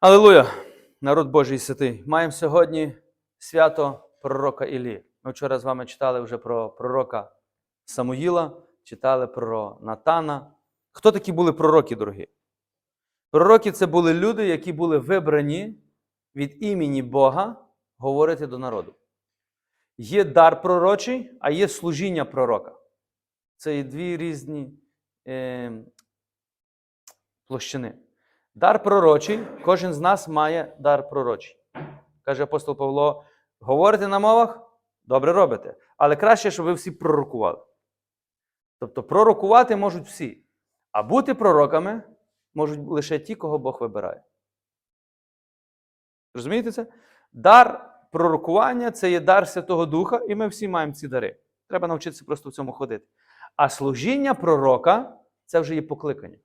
Алілуя! Народ Божий святий. Маємо сьогодні свято пророка Іллі. Ми вчора з вами читали вже про пророка Самуїла, читали про Натана. Хто такі були пророки, дорогі? Пророки це були люди, які були вибрані від імені Бога говорити до народу. Є дар пророчий, а є служіння пророка. Це є дві різні е, площини. Дар пророчий, кожен з нас має дар пророчий. Каже апостол Павло: говорите на мовах, добре робите, але краще, щоб ви всі пророкували. Тобто пророкувати можуть всі, а бути пророками можуть лише ті, кого Бог вибирає. Розумієте це? Дар пророкування це є дар Святого Духа, і ми всі маємо ці дари. Треба навчитися просто в цьому ходити. А служіння пророка це вже є покликання.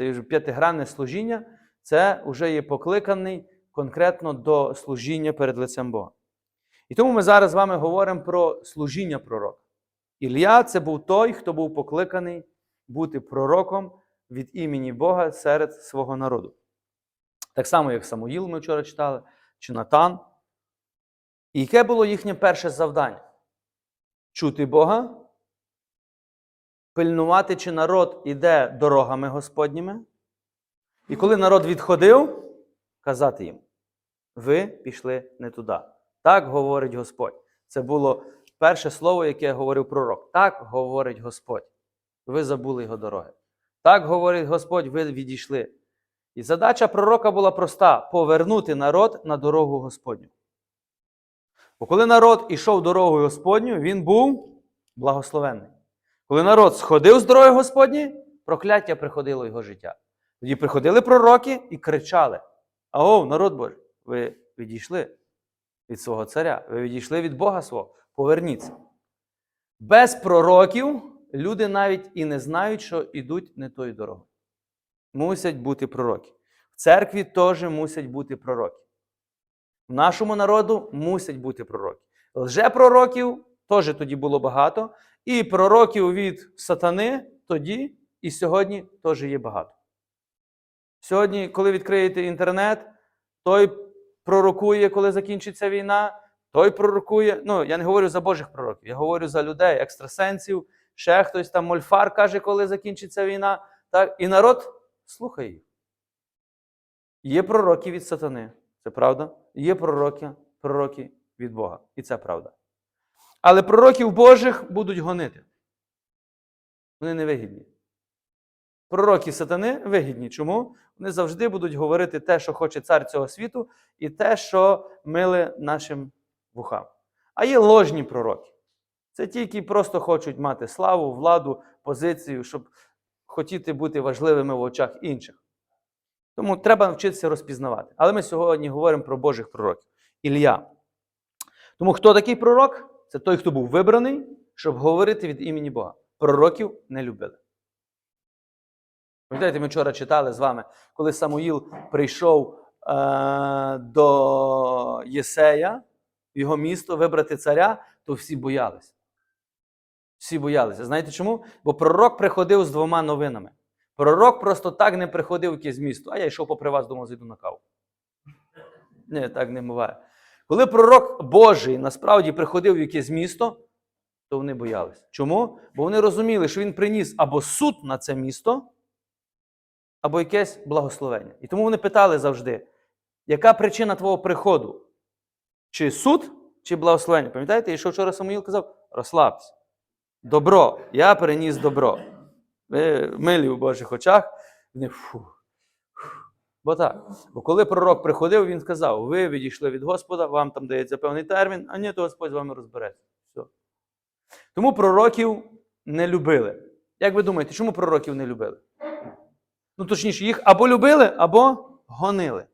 Це вже п'ятигранне служіння, це вже є покликаний конкретно до служіння перед лицем Бога. І тому ми зараз з вами говоримо про служіння пророка. Ілля це був той, хто був покликаний бути пророком від імені Бога серед свого народу. Так само, як Самуїл, ми вчора читали, чи Натан. І яке було їхнє перше завдання? Чути Бога, пильнувати, чи народ іде дорогами Господніми. І коли народ відходив, казати їм: ви пішли не туди. Так говорить Господь. Це було перше слово, яке говорив пророк. Так говорить Господь. Ви забули його дороги. Так говорить Господь, ви відійшли. І задача пророка була проста: повернути народ на дорогу Господню. Бо коли народ ішов дорогою Господню, він був благословенний. Коли народ сходив з дороги Господні, прокляття приходило його життя. Тоді приходили пророки і кричали: Аго, народ Божий, ви відійшли від свого царя, ви відійшли від Бога свого, поверніться. Без пророків люди навіть і не знають, що йдуть не тою дорогою. Мусять бути пророки. В церкві теж мусять бути пророки. В нашому народу мусять бути пророки. Лжепророків теж тоді було багато, і пророків від сатани тоді і сьогодні теж є багато. Сьогодні, коли відкриєте інтернет, той пророкує, коли закінчиться війна, той пророкує. Ну, я не говорю за Божих пророків, я говорю за людей, екстрасенсів, ще хтось там мольфар каже, коли закінчиться війна. Так? І народ слухає їх. Є пророки від сатани, це правда. Є пророки, пророки від Бога. І це правда. Але пророків Божих будуть гонити. Вони не вигідні. Пророки сатани вигідні. Чому? Вони завжди будуть говорити те, що хоче цар цього світу, і те, що миле нашим вухам. А є ложні пророки. Це ті, які просто хочуть мати славу, владу, позицію, щоб хотіти бути важливими в очах інших. Тому треба навчитися розпізнавати. Але ми сьогодні говоримо про Божих пророків. Ілля. Тому хто такий пророк? Це той, хто був вибраний, щоб говорити від імені Бога. Пророків не любили. Пам'ятаєте, ми вчора читали з вами, коли Самуїл прийшов е- до Єсея, його місто, вибрати царя, то всі боялися. Всі боялися. Знаєте чому? Бо пророк приходив з двома новинами. Пророк просто так не приходив в якесь місто, а я йшов попри вас, думав, зайду на каву. Ні, так не буває. Коли пророк Божий насправді приходив в якесь місто, то вони боялися. Чому? Бо вони розуміли, що він приніс або суд на це місто, або якесь благословення. І тому вони питали завжди, яка причина твого приходу? Чи суд, чи благословення? Пам'ятаєте, і що вчора Самуїл казав? Розслабся. Добро. Я переніс добро. Милі у Божих очах. Вони фу. Бо так. Бо коли пророк приходив, він сказав: ви відійшли від Господа, вам там дається певний термін, а ні, то Господь з вами розбереться. Все. Тому пророків не любили. Як ви думаєте, чому пророків не любили? Ну, точніше, їх або любили, або гонили.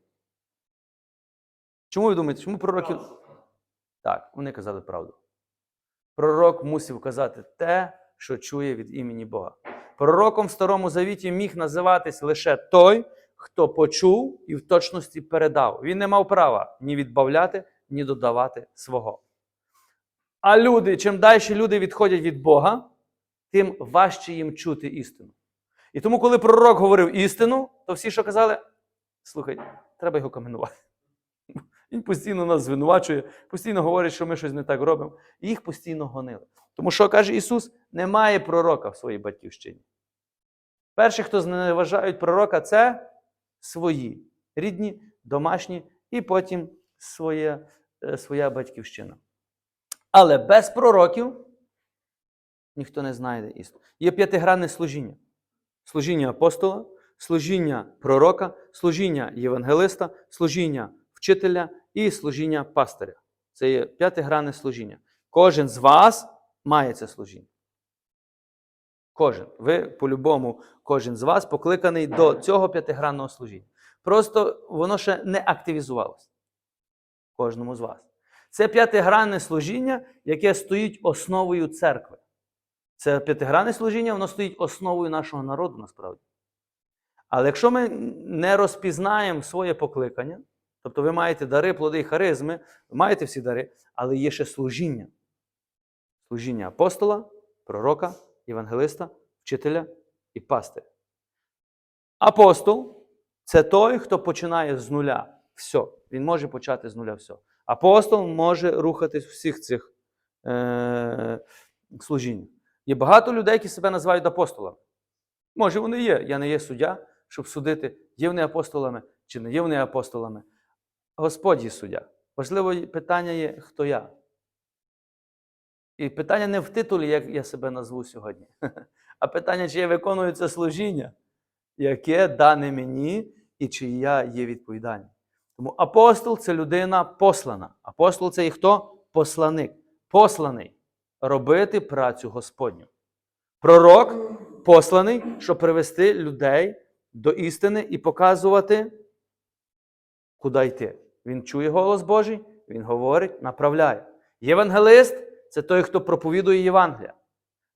Чому ви думаєте, чому пророків. Так, вони казали правду. Пророк мусив казати те, що чує від імені Бога. Пророком в Старому Завіті міг називатись лише той, хто почув і в точності передав. Він не мав права ні відбавляти, ні додавати свого. А люди, чим далі люди відходять від Бога, тим важче їм чути істину. І тому, коли пророк говорив істину, то всі, що казали, слухай, треба його каменувати. Він постійно нас звинувачує, постійно говорить, що ми щось не так робимо. І їх постійно гонили. Тому що каже Ісус: немає пророка в своїй батьківщині. Перші, хто зневажають пророка, це свої рідні, домашні, і потім своя, е, своя батьківщина. Але без пророків ніхто не знайде істину. Є п'ятигранне служіння: служіння апостола, служіння пророка, служіння євангелиста, служіння вчителя і служіння пастиря. Це є п'ятигранне служіння. Кожен з вас має це служіння. Кожен. Ви, по-любому, кожен з вас покликаний до цього п'ятигранного служіння. Просто воно ще не активізувалося. Кожному з вас. Це п'ятигранне служіння, яке стоїть основою церкви. Це п'ятигранне служіння, воно стоїть основою нашого народу насправді. Але якщо ми не розпізнаємо своє покликання, тобто ви маєте дари, плоди і харизми, ви маєте всі дари, але є ще служіння. Служіння апостола, пророка, євангелиста, вчителя і пастиря. Апостол це той, хто починає з нуля. Все. Він може почати з нуля все. Апостол може рухатись всіх цих е- служіннях. Є багато людей, які себе називають апостолами. Може, вони є. Я не є суддя, щоб судити, є вони апостолами чи не є вони апостолами. Господь є суддя. Важливе питання є, хто я. І питання не в титулі, як я себе назву сьогодні, а питання, чи я виконую це служіння, яке дане мені і чи я є відповідальний. Тому апостол це людина послана. Апостол це і хто? Посланик. Посланий робити працю Господню. Пророк посланий, щоб привести людей до істини і показувати, куди йти. Він чує голос Божий, він говорить, направляє. Євангелист це той, хто проповідує Євангелія.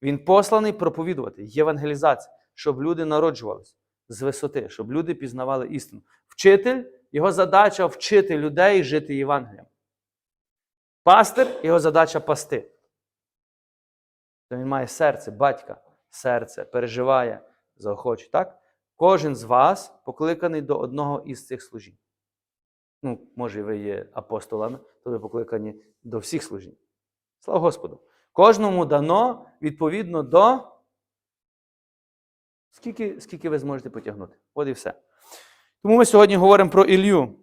Він посланий проповідувати євангелізація, щоб люди народжувалися з висоти, щоб люди пізнавали істину. Вчитель, його задача вчити людей жити Євангелієм. Пастир, його задача пасти. То він має серце, батька, серце, переживає, заохоче. Так? Кожен з вас покликаний до одного із цих служінь. Ну, може, ви є апостолами, то ви покликані до всіх служінь. Слава Господу! Кожному дано відповідно до. Скільки, скільки ви зможете потягнути? От і все. Тому ми сьогодні говоримо про Ілью.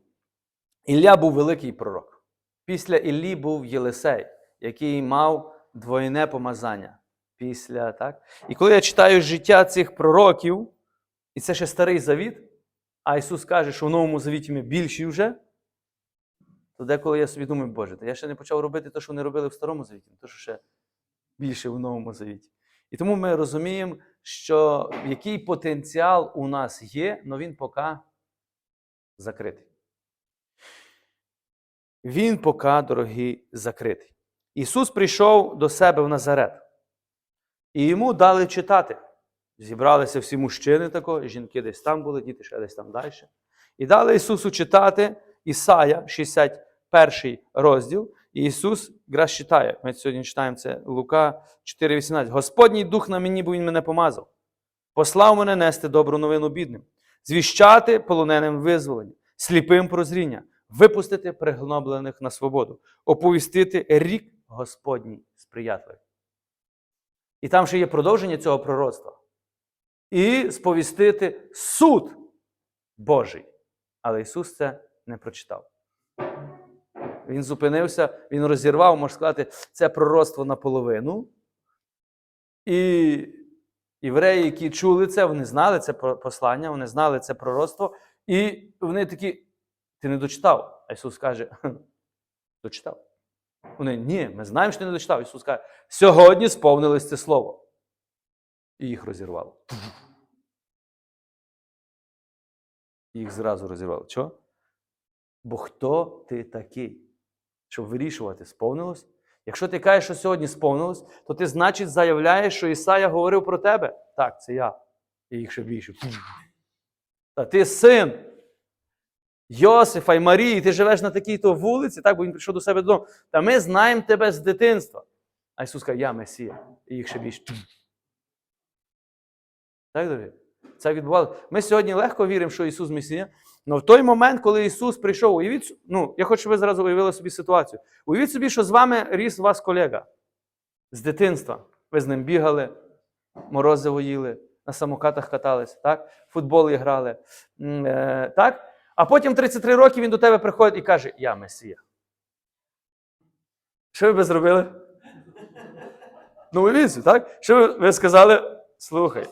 Ілля був великий пророк. Після Іллі був Єлисей, який мав двойне помазання. Після, так? І коли я читаю життя цих пророків, і це ще старий завіт, а Ісус каже, що в новому завіті ми більші вже, то деколи я собі думаю, Боже, та я ще не почав робити те, що вони робили в старому завіті, то що ще більше в новому завіті. І тому ми розуміємо, що який потенціал у нас є, але він поки закритий. Він поки, дорогі, закритий. Ісус прийшов до себе в Назарет. І йому дали читати. Зібралися всі мужчини тако, жінки десь там були, діти ще десь там далі. І дали Ісусу читати Ісая, 61 розділ. І Ісус якраз читає. Ми сьогодні читаємо це Лука 4,18. Господній дух на мені, бо Він мене помазав. Послав мене нести добру новину бідним, звіщати полоненим визволення, сліпим прозріння, випустити пригноблених на свободу, оповістити рік Господній сприятливий. І там ще є продовження цього пророцтва. І сповістити суд Божий. Але Ісус це не прочитав. Він зупинився, він розірвав, можна сказати, це пророцтво наполовину. І євреї, які чули це, вони знали це послання, вони знали це пророцтво, і вони такі, ти не дочитав. А Ісус каже, дочитав. Вони, ні, ми знаємо, що ти не дочитав. Ісус каже, сьогодні сповнилось це слово. І їх розірвало. Їх зразу розірвало. Чого? Бо хто ти такий? Щоб вирішувати, сповнилось? Якщо ти кажеш, що сьогодні сповнилось, то ти, значить, заявляєш, що Ісая говорив про тебе. Так, це я. І їх ще більше. Та ти син Йосифа і Марії, ти живеш на такій-то вулиці, так, бо він прийшов до себе додому. Та ми знаємо тебе з дитинства. А Ісус каже, я Месія. І їх ще більше. Так, дорогі? Це відбувалося. Ми сьогодні легко віримо, що Ісус Месія. Але в той момент, коли Ісус прийшов, уявіть, ну, я хочу, щоб ви зразу уявили собі ситуацію. Уявіть собі, що з вами ріс вас колега з дитинства. Ви з ним бігали, морозиво їли, на самокатах катались, так? футбол грали. Е, так? А потім 33 роки він до тебе приходить і каже: Я Месія. Що ви би зробили? Ну, собі, так? Що ви, ви сказали? Слухай,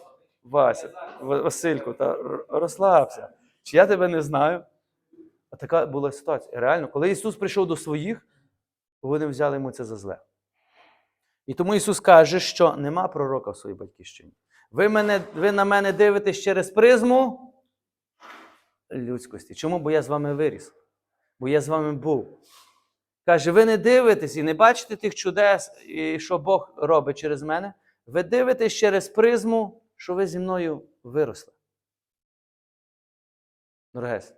Вася, Васильку, та розслабся. Чи я тебе не знаю? А така була ситуація. Реально, коли Ісус прийшов до своїх, вони взяли йому це за зле. І тому Ісус каже, що нема пророка в своїй батьківщині. Ви, мене, ви на мене дивитесь через призму людськості. Чому? Бо я з вами виріс, бо я з вами був. Каже, ви не дивитесь і не бачите тих чудес, і що Бог робить через мене. Ви дивитесь через призму, що ви зі мною виросли. Дорогес,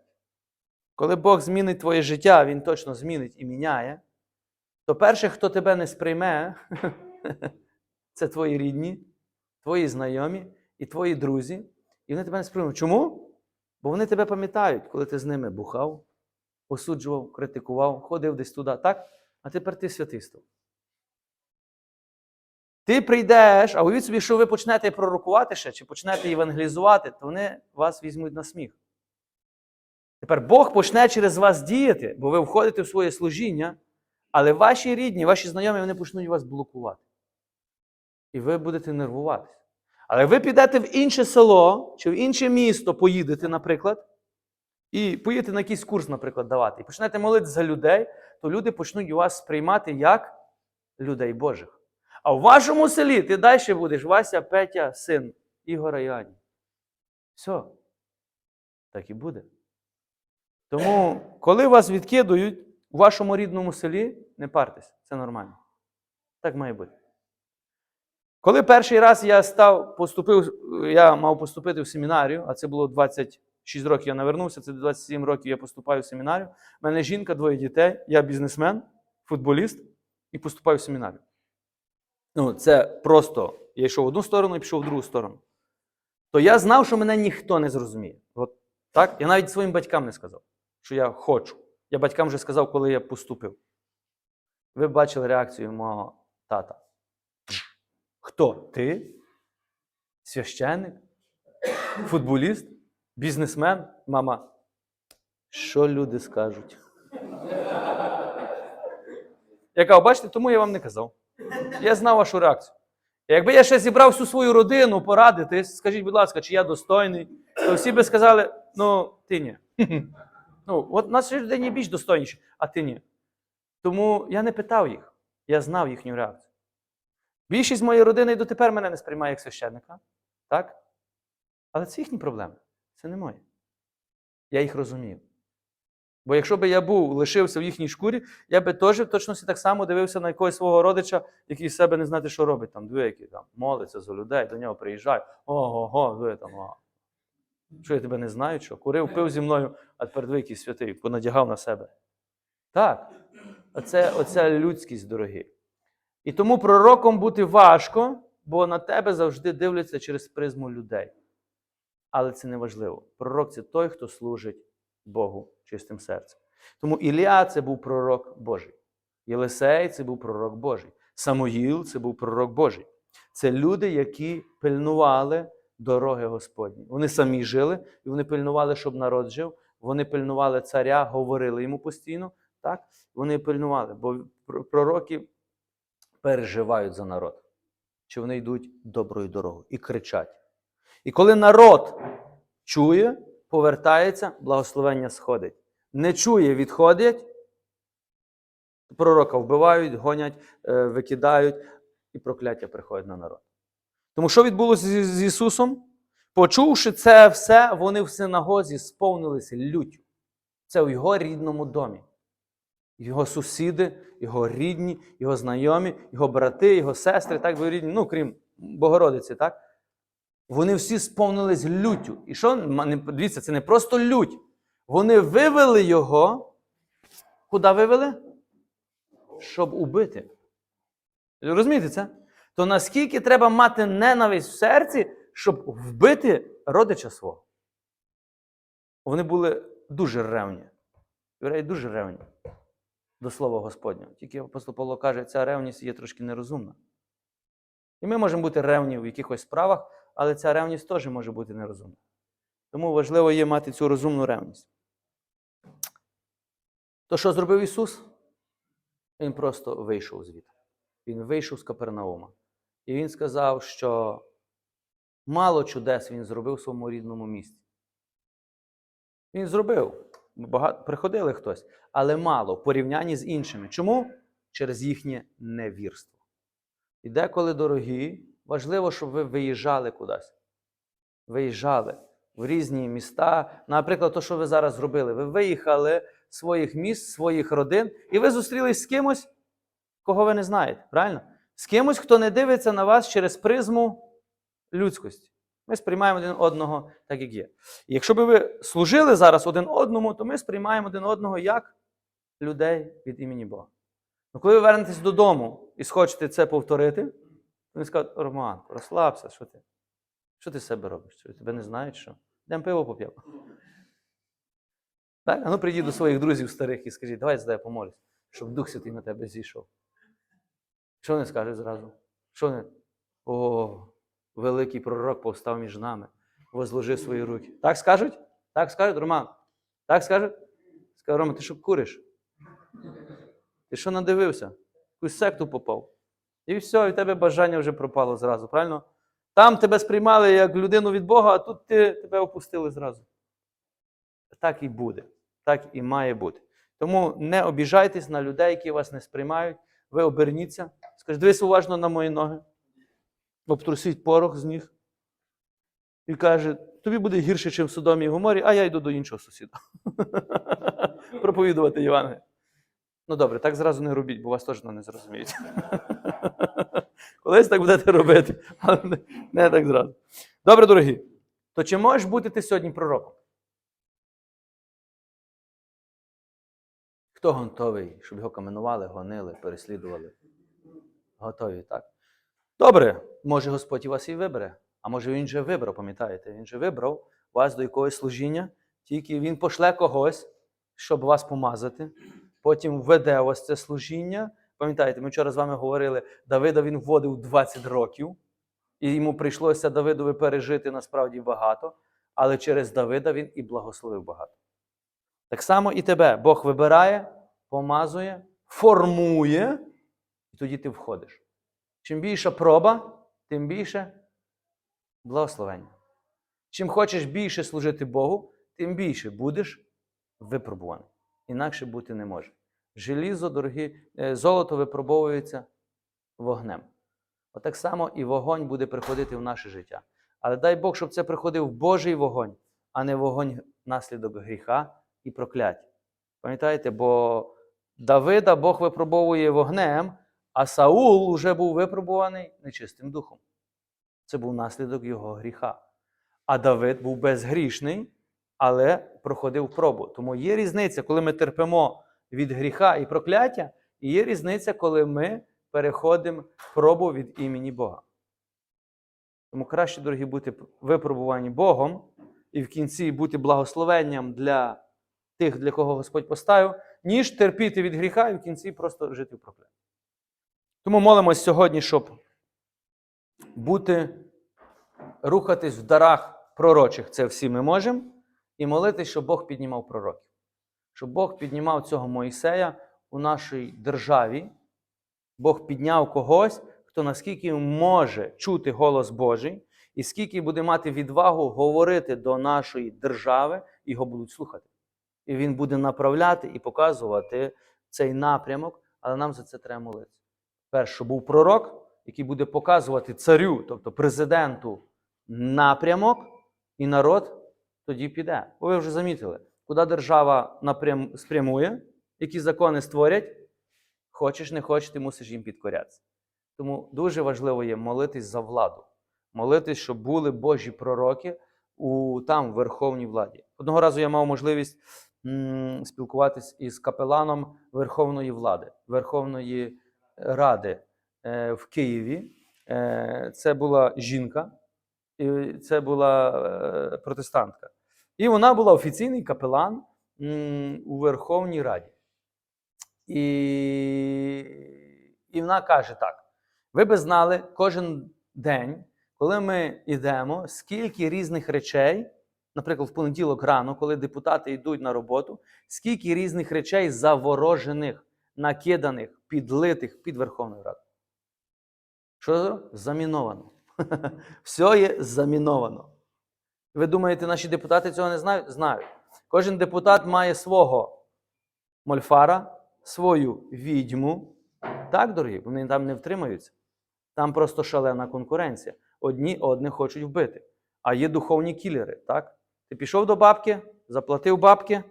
коли Бог змінить твоє життя, Він точно змінить і міняє, то перше, хто тебе не сприйме, це твої рідні, твої знайомі і твої друзі. І вони тебе не сприймуть. Чому? Бо вони тебе пам'ятають, коли ти з ними бухав, осуджував, критикував, ходив десь туди, так? А тепер ти святий став. Ти прийдеш, а уявіть собі, що ви почнете пророкувати ще, чи почнете євангелізувати, то вони вас візьмуть на сміх. Тепер Бог почне через вас діяти, бо ви входите в своє служіння, але ваші рідні, ваші знайомі, вони почнуть вас блокувати. І ви будете нервуватися. Але ви підете в інше село чи в інше місто поїдете, наприклад, і поїдете на якийсь курс, наприклад, давати, і почнете молитися за людей, то люди почнуть вас сприймати як людей Божих. А в вашому селі ти далі будеш Вася, Петя, син Ігора і. Все. Так і буде. Тому, коли вас відкидують у вашому рідному селі, не партесь, це нормально. Так має бути. Коли перший раз я став, поступив, я мав поступити в семінарію, а це було 26 років, я навернувся, це 27 років я поступаю в семінарію. У мене жінка, двоє дітей, я бізнесмен, футболіст і поступаю в семінарію. Ну, це просто я йшов в одну сторону і пішов в другу сторону. То я знав, що мене ніхто не зрозуміє. От так? Я навіть своїм батькам не сказав, що я хочу. Я батькам вже сказав, коли я поступив. Ви бачили реакцію мого тата. Хто? Ти? Священник? Футболіст? Бізнесмен? Мама. Що люди скажуть? Я кажу, бачите, тому я вам не казав. Я знав вашу реакцію. Якби я ще зібрав всю свою родину порадитись, скажіть, будь ласка, чи я достойний, то всі би сказали, ну, ти ні. Ну, от нашій людині більш достойніші, а ти ні. Тому я не питав їх, я знав їхню реакцію. Більшість моєї родини і дотепер мене не сприймає як священника, так? Але це їхні проблеми, це не мої. Я їх розумію. Бо якщо б я був, лишився в їхній шкурі, я би теж в точності так само дивився на якогось свого родича, який себе не знати, що робить. Там дві, які там молиться за людей, до нього приїжджають. Ого-го, ви там. Ого. Що я тебе не знаю, що? Курив, пив зі мною, а тепер дві, святий, понадягав на себе. Так. Оце, оця людськість, дорогі. І тому пророком бути важко, бо на тебе завжди дивляться через призму людей. Але це не важливо. Пророк це той, хто служить Богу чистим серцем. Тому Ілля це був пророк Божий. Єлисей це був пророк Божий. Самоїл це був пророк Божий. Це люди, які пильнували дороги Господні. Вони самі жили, і вони пильнували, щоб народ жив. Вони пильнували царя, говорили йому постійно. Так? Вони пильнували, бо пророки переживають за народ. Чи вони йдуть доброю дорогою і кричать. І коли народ чує, повертається, благословення сходить. Не чує, відходять, пророка вбивають, гонять, е, викидають, і прокляття приходить на народ. Тому що відбулося з, Ісусом? Почувши це все, вони в синагозі сповнилися люттю. Це в його рідному домі. Його сусіди, його рідні, його знайомі, його брати, його сестри, так ви рідні, ну крім Богородиці, так? Вони всі сповнились люттю. І що? Дивіться, це не просто лють. Вони вивели його. Куди вивели? Щоб убити. Розумієте це? То наскільки треба мати ненависть в серці, щоб вбити родича свого. Вони були дуже ревні. Євреї дуже ревні до слова Господнього. Тільки апостол Павло каже, ця ревність є трошки нерозумна. І ми можемо бути ревні в якихось справах, але ця ревність теж може бути нерозумна. Тому важливо є мати цю розумну ревність. То що зробив Ісус? Він просто вийшов звідти. Він вийшов з Капернаума. І він сказав, що мало чудес він зробив в своєму рідному місті. Він зробив. Багато, приходили хтось, але мало в порівнянні з іншими. Чому? Через їхнє невірство. І деколи, дорогі, важливо, щоб ви виїжджали кудись. Виїжджали в різні міста. Наприклад, то, що ви зараз зробили. Ви виїхали з своїх міст, своїх родин, і ви зустрілись з кимось, кого ви не знаєте. Правильно? З кимось, хто не дивиться на вас через призму людськості. Ми сприймаємо один одного так, як є. І якщо би ви служили зараз один одному, то ми сприймаємо один одного як людей від імені Бога. Ну, коли ви вернетесь додому і схочете це повторити, він скаже, Роман, розслабся, що ти? Що ти себе робиш? Тебе не знають, що? Йдемо пиво поп'ємо. Так? А ну прийдіть до своїх друзів старих і скажіть, давай тебе помолюсь, щоб Дух Святий на тебе зійшов. Що вони скажуть зразу? Що вони? О, великий пророк повстав між нами, возложи свої руки. Так скажуть? Так скажуть, Роман? Так скажуть? Скажуть, Рома, ти що куриш? Ти що надивився? Якусь секту попав. І все, і в тебе бажання вже пропало зразу, правильно? Там тебе сприймали як людину від Бога, а тут ти, тебе опустили зразу. Так і буде. Так і має бути. Тому не обіжайтесь на людей, які вас не сприймають. Ви оберніться. Скажіть, дивись уважно на мої ноги. Обтрусіть порох з них. І каже, тобі буде гірше, ніж в Содомі і Гоморі, а я йду до іншого сусіда. Проповідувати Євангеліє. Ну добре, так зразу не робіть, бо вас теж не зрозуміють. Колись так будете робити, але не, так зразу. Добре, дорогі. То чи можеш бути ти сьогодні пророком? Хто готовий, щоб його каменували, гонили, переслідували? Готові, так? Добре, може Господь і вас і вибере. А може він же вибрав, пам'ятаєте? Він же вибрав вас до якогось служіння, тільки він пошле когось, щоб вас помазати, потім введе вас це служіння. Пам'ятаєте, ми вчора з вами говорили, Давида він вводив 20 років, і йому прийшлося Давидові пережити насправді багато, але через Давида він і благословив багато. Так само і тебе Бог вибирає, помазує, формує, і тоді ти входиш. Чим більша проба, тим більше благословення. Чим хочеш більше служити Богу, тим більше будеш випробуваний. Інакше бути не може. Желізо, дорогі, е, золото випробовується вогнем. Отак само і вогонь буде приходити в наше життя. Але дай Бог, щоб це приходив Божий вогонь, а не вогонь наслідок гріха і прокляття. Пам'ятаєте, бо Давида Бог випробовує вогнем, а Саул вже був випробуваний нечистим духом. Це був наслідок його гріха. А Давид був безгрішний, але проходив пробу. Тому є різниця, коли ми терпимо від гріха і прокляття, і є різниця, коли ми переходимо пробу від імені Бога. Тому краще, дорогі, бути випробувані Богом і в кінці бути благословенням для тих, для кого Господь поставив, ніж терпіти від гріха і в кінці просто жити в проклятті. Тому молимось сьогодні, щоб бути, рухатись в дарах пророчих, це всі ми можемо, і молитись, щоб Бог піднімав пророків. Щоб Бог піднімав цього Моїсея у нашій державі. Бог підняв когось, хто наскільки може чути голос Божий, і скільки буде мати відвагу говорити до нашої держави, його будуть слухати. І він буде направляти і показувати цей напрямок, але нам за це треба молитися. Перше, був пророк, який буде показувати царю, тобто президенту, напрямок, і народ тоді піде. Бо ви вже замітили, куди держава напрям... спрямує, які закони створять, хочеш, не хочеш, ти мусиш їм підкорятися. Тому дуже важливо є молитись за владу, молитись, щоб були Божі пророки у там верховній владі. Одного разу я мав можливість м, спілкуватись із капеланом Верховної влади, Верховної Ради е, в Києві. Е, це була жінка, І це була е, протестантка. І вона була офіційний капелан у Верховній Раді. І, і вона каже так: ви би знали кожен день, коли ми йдемо, скільки різних речей, наприклад, в понеділок рано, коли депутати йдуть на роботу, скільки різних речей заворожених, накиданих, підлитих під Верховною Радою. Що заміновано? Все є заміновано. Ви думаєте, наші депутати цього не знають? Знають. Кожен депутат має свого мольфара, свою відьму. Так, дорогі, вони там не втримаються. Там просто шалена конкуренція. Одні одних хочуть вбити. А є духовні кілери, так? Ти пішов до бабки, заплатив бабки,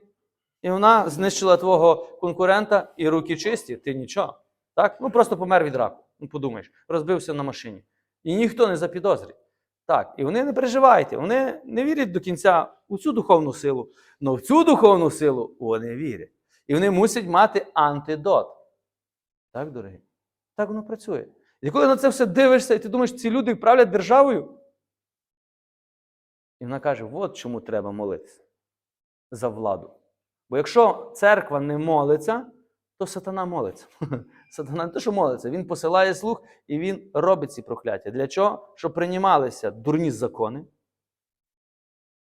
і вона знищила твого конкурента, і руки чисті, ти нічого. Так? Ну просто помер від раку. Ну, подумаєш, розбився на машині. І ніхто не запідозрить. Так, і вони не переживайте, вони не вірять до кінця у цю духовну силу, але в цю духовну силу вони вірять. І вони мусять мати антидот. Так, дорогі? Так воно працює. І коли на це все дивишся, і ти думаєш, ці люди правлять державою. І вона каже: от чому треба молитися за владу. Бо якщо церква не молиться, то сатана молиться. Сатана не те, що молиться, він посилає слух і він робить ці прокляття. Для чого? Щоб приймалися дурні закони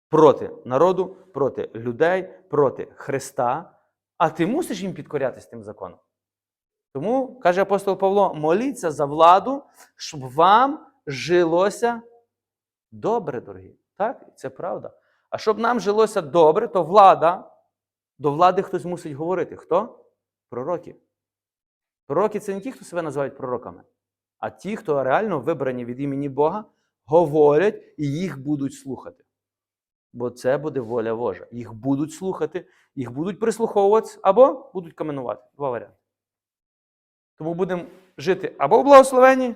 проти народу, проти людей, проти Христа, а ти мусиш їм підкорятися тим законом. Тому, каже апостол Павло, моліться за владу, щоб вам жилося добре, дорогі. Так, це правда. А щоб нам жилося добре, то влада, до влади хтось мусить говорити. Хто? Пророки. Пророки це не ті, хто себе називають пророками, а ті, хто реально вибрані від імені Бога, говорять і їх будуть слухати. Бо це буде воля Божа. Їх будуть слухати, їх будуть прислуховуватися або будуть каменувати. Два варіанти. Тому будемо жити або в благословенні,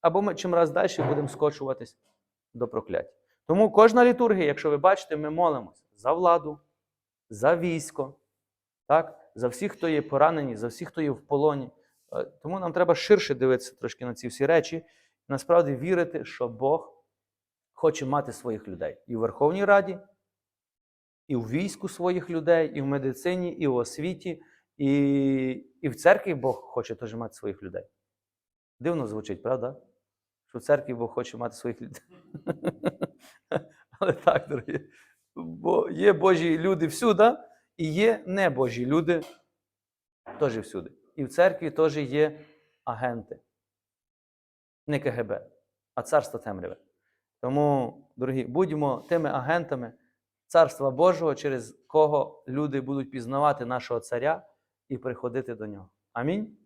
або ми чим раз далі будемо скочуватись до прокляття. Тому кожна літургія, якщо ви бачите, ми молимося за владу, за військо, так? За всіх, хто є поранені, за всіх, хто є в полоні. Е, Тому нам треба ширше дивитися трошки на ці всі речі, насправді вірити, що Бог хоче мати своїх людей і в Верховній Раді, і в війську своїх людей, і в медицині, і в освіті, і, і в церкві Бог хоче теж мати своїх людей. Дивно звучить, правда? Що в церкві Бог хоче мати своїх людей. Але так, дорогі. Бо є Божі люди всюди, і є небожі люди теж всюди. І в церкві теж є агенти. Не КГБ, а царство темряве. Тому, дорогі, будьмо тими агентами Царства Божого, через кого люди будуть пізнавати нашого царя і приходити до нього. Амінь.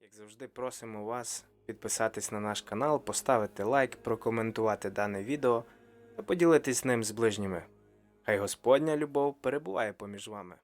Як завжди, просимо вас підписатись на наш канал, поставити лайк, прокоментувати дане відео та поділитись ним з ближніми. Хай Господня любов перебуває поміж вами.